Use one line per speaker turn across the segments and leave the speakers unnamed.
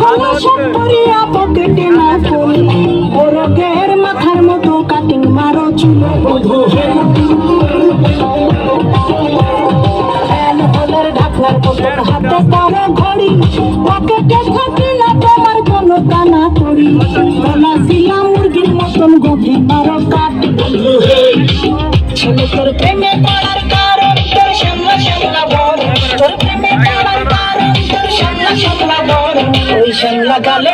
গলা সব পরিয়া পকেটে না ফুল। ওরগের মাথার মতো কাটিং মারো চুল। বধু ঢাকনার মতো হাতে তার ঘড়ি। পকেটে ছেলে তোর। প্রেমে পড়ার ওই শ্যামলা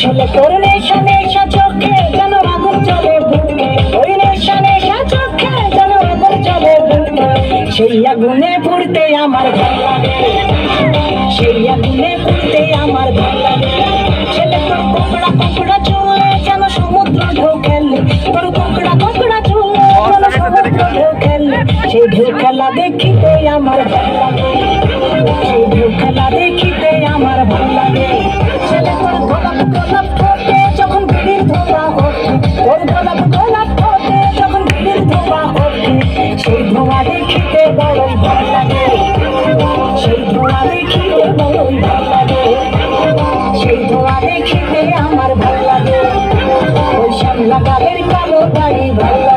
ছেলে তোর নেশা নেশা চোখে যেন আগুন বুকে। ওই নেশা নেশা চোখে যেন আগুন বুকে। সেই আগুনে পুড়তে আমার ভালো লাগে। সেই আগুনে পুড়তে আমার ভালো লাগে। ছেলে তোর কোকড়া কোকড়া চুলে যেন সমুদ্র ঢেউ খেলে তোর কোকড়া কোকড়া চুলে যেন সমুদ্র ঢেউ সেই ঢেউ খেলা দেখিতে আমার ভালো লাগে। সেই ঢেউ খেলা দেখিতে ধোঁয়া দেখিতে ভালো লাগে। সেই ধোঁয়া আমার ভালো লাগে। ওই শ্যামলা ভালো লাগে